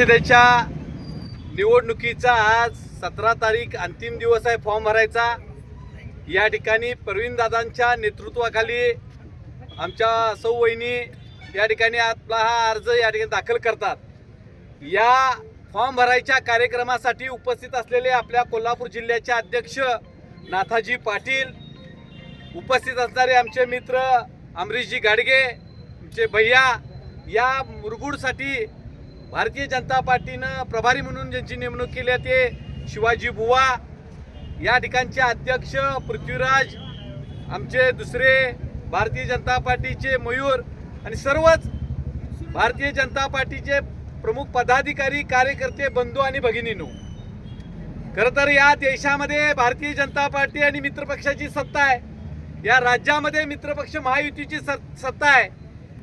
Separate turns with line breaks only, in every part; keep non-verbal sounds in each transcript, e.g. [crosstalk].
परिषदेच्या निवडणुकीचा आज सतरा तारीख अंतिम दिवस आहे फॉर्म भरायचा. या ठिकाणी प्रवीण दादांच्या नेतृत्वाखाली आमच्या सौ वहिनी या ठिकाणी आपला हा अर्ज या ठिकाणी दाखल करतात. या फॉर्म भरायच्या कार्यक्रमासाठी उपस्थित असलेले आपल्या कोल्हापूर जिल्ह्याचे अध्यक्ष नाथाजी पाटील उपस्थित असणारे आमचे मित्र अमरीशजी गाडगे आमचे भैया या मुरगुडसाठी भारतीय जनता पार्टीनं प्रभारी म्हणून ज्यांची नेमणूक केली आहे ते शिवाजी बुवा या ठिकाणचे अध्यक्ष पृथ्वीराज आमचे दुसरे भारतीय जनता पार्टीचे मयूर आणि सर्वच भारतीय जनता पार्टीचे प्रमुख पदाधिकारी कार्यकर्ते बंधू आणि भगिनीनो. खरं तर या देशामध्ये भारतीय जनता पार्टी आणि मित्रपक्षाची सत्ता आहे. या राज्यामध्ये मित्रपक्ष महायुतीची सत्ता आहे.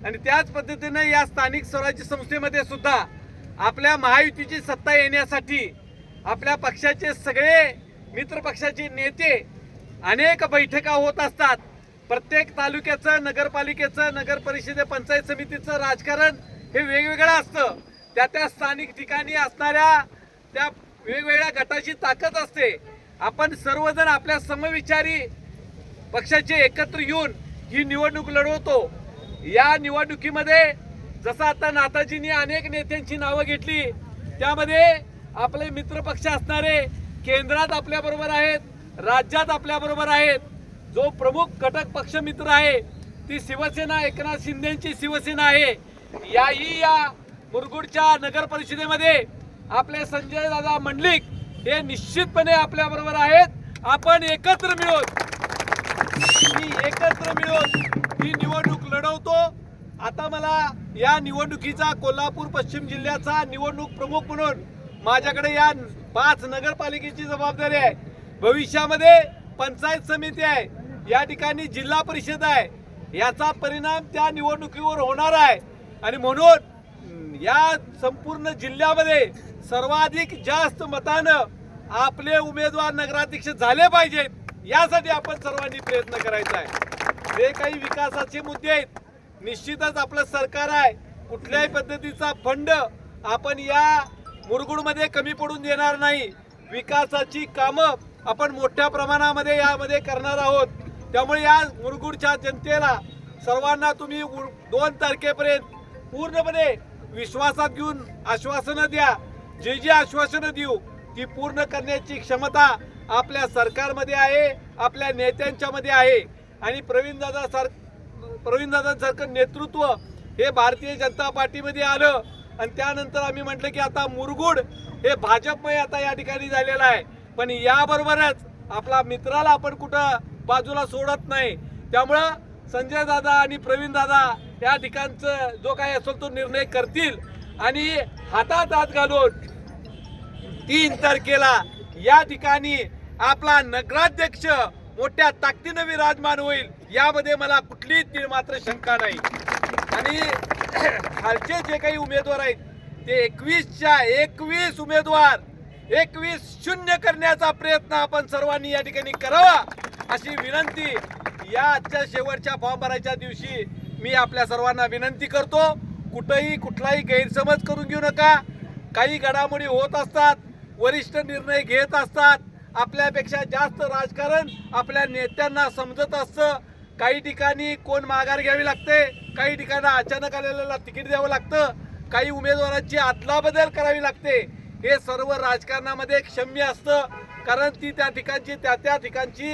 आणि त्याच पद्धतीनं या स्थानिक स्वराज्य संस्थेमध्ये सुद्धा आपल्या महायुतीची सत्ता येण्यासाठी आपल्या पक्षाचे सगळे मित्रपक्षाचे नेते अनेक बैठका होत असतात. प्रत्येक तालुक्याचं नगरपालिकेचं नगर परिषदे पंचायत समितीचं राजकारण हे वेगवेगळं असतं. त्या त्या स्थानिक ठिकाणी असणाऱ्या त्या वेगवेगळ्या गटाची ताकद असते. आपण सर्वजण आपल्या समविचारी पक्षाचे एकत्र येऊन ही निवडणूक लढवतो. या निवडणुकीमध्ये जसं आता नाताजींनी अनेक नेत्यांची नावं घेतली त्यामध्ये आपले मित्र पक्ष असणारे केंद्रात आपल्याबरोबर आहेत राज्यात आपल्याबरोबर आहेत. जो प्रमुख घटक पक्ष मित्र आहे ती शिवसेना एकनाथ शिंदेची शिवसेना आहे. याही या मुरगुडच्या नगर परिषदेमध्ये आपले संजय दादा मंडलिक हे निश्चितपणे आपल्याबरोबर आहेत. आपण एकत्र मिळून मी एकत्र मिळून ही निवडणूक लढवतो. आता मला या निवडणुकीचा कोल्हापूर पश्चिम जिल्ह्याचा निवडणूक प्रमुख म्हणून माझ्याकडे या पाच नगरपालिकेची जबाबदारी आहे. भविष्यामध्ये पंचायत समिती आहे. या ठिकाणी जिल्हा परिषद आहे. याचा परिणाम त्या निवडणुकीवर होणार आहे. आणि म्हणून या संपूर्ण जिल्ह्यामध्ये सर्वाधिक जास्त मतानं आपले उमेदवार नगराध्यक्ष झाले पाहिजेत. यासाठी आपण सर्वांनी प्रयत्न करायचा आहे. जे काही विकासाचे मुद्दे आहेत निश्चितच आपलं सरकार आहे. कुठल्याही पद्धतीचा फंड आपण या मुरगुडमध्ये कमी पडून देणार नाही. विकासाची कामं आपण मोठ्या प्रमाणामध्ये यामध्ये करणार आहोत. त्यामुळे या मुरगुडच्या जनतेला सर्वांना तुम्ही दोन तारखेपर्यंत पूर्णपणे विश्वासात घेऊन आश्वासनं द्या. जे जे आश्वासनं देऊ ती पूर्ण करण्याची क्षमता आपल्या सरकारमध्ये आहे आपल्या नेत्यांच्यामध्ये आहे. आणि प्रवीण दादा सर प्रवीणदादांसारखं नेतृत्व हे भारतीय जनता पार्टीमध्ये आलं. आणि त्यानंतर आम्ही म्हटलं की आता मुरगुड हे भाजपमय आता या ठिकाणी झालेलं आहे. पण याबरोबरच आपला मित्राला आपण कुठं बाजूला सोडत नाही. त्यामुळं संजय दादा आणि प्रवीण दादा या ठिकाणचं जो काही असेल तो निर्णय करतील. आणि हातात हात घालून तीन तारखेला या ठिकाणी आपला नगराध्यक्ष मोठ्या ताकदीनं विराजमान होईल यामध्ये मला कुठलीच मात्र शंका नाही. आणि [clears throat] खालचे जे काही उमेदवार आहेत ते एकवीसच्या एकवीस उमेदवार एकवीस शून्य करण्याचा प्रयत्न आपण सर्वांनी या ठिकाणी करावा अशी विनंती या आजच्या शेवटच्या फॉर्म भरायच्या दिवशी मी आपल्या सर्वांना विनंती करतो. कुठंही कुठलाही गैरसमज करून घेऊ नका. काही घडामोडी होत असतात वरिष्ठ निर्णय घेत असतात आपल्यापेक्षा जास्त राजकारण आपल्या नेत्यांना समजत असतं. काही ठिकाणी कोण माघार घ्यावी लागते काही ठिकाणी अचानक आलेल्याला तिकीट द्यावं लागतं काही उमेदवारांची अदलाबदल करावी लागते. हे सर्व राजकारणामध्ये क्षम्य असतं कारण ती त्या ठिकाणची त्या त्या ठिकाणची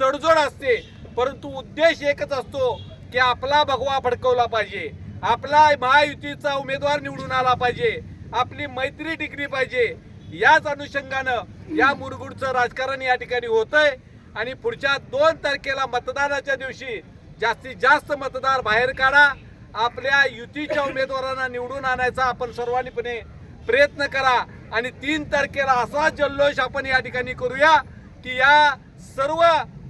तडजोड असते. परंतु उद्देश एकच असतो की आपला भगवा फडकवला पाहिजे. आपला महायुतीचा उमेदवार निवडून आला पाहिजे. आपली मैत्री टिकली पाहिजे. याच अनुषंगानं या मुरगुडचं राजकारण या ठिकाणी होतंय. आणि पुढच्या दोन तारखेला मतदानाच्या दिवशी जास्तीत जास्त मतदार बाहेर काढा. आपल्या युतीच्या उमेदवारांना निवडून आणायचा आपण सर्वांनीपणे प्रयत्न करा. आणि तीन तारखेला असा जल्लोष आपण या ठिकाणी करूया की या सर्व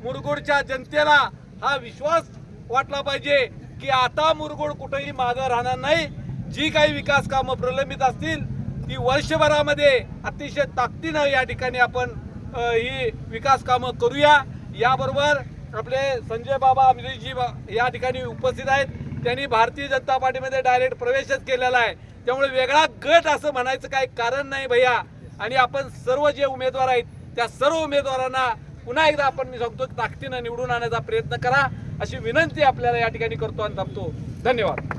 मुरगुडच्या जनतेला हा विश्वास वाटला पाहिजे की आता मुरगुड कुठेही मागं राहणार नाही. जी काही विकास कामं प्रलंबित असतील ती वर्षभरामध्ये अतिशय ताकदीनं या ठिकाणी आपण ही विकास कामं करूया. याबरोबर आपले संजय बाबा अमरीशजी बा- या ठिकाणी उपस्थित आहेत. त्यांनी भारतीय जनता पार्टीमध्ये डायरेक्ट प्रवेशच केलेला आहे. त्यामुळे वेगळा गट असं म्हणायचं काही कारण नाही भैया. आणि आपण सर्व जे उमेदवार आहेत त्या सर्व उमेदवारांना पुन्हा एकदा आपण मी सांगतो ताकदीनं निवडून आणण्याचा प्रयत्न करा. अशी विनंती आपल्याला या ठिकाणी करतो आणि थांबतो. धन्यवाद.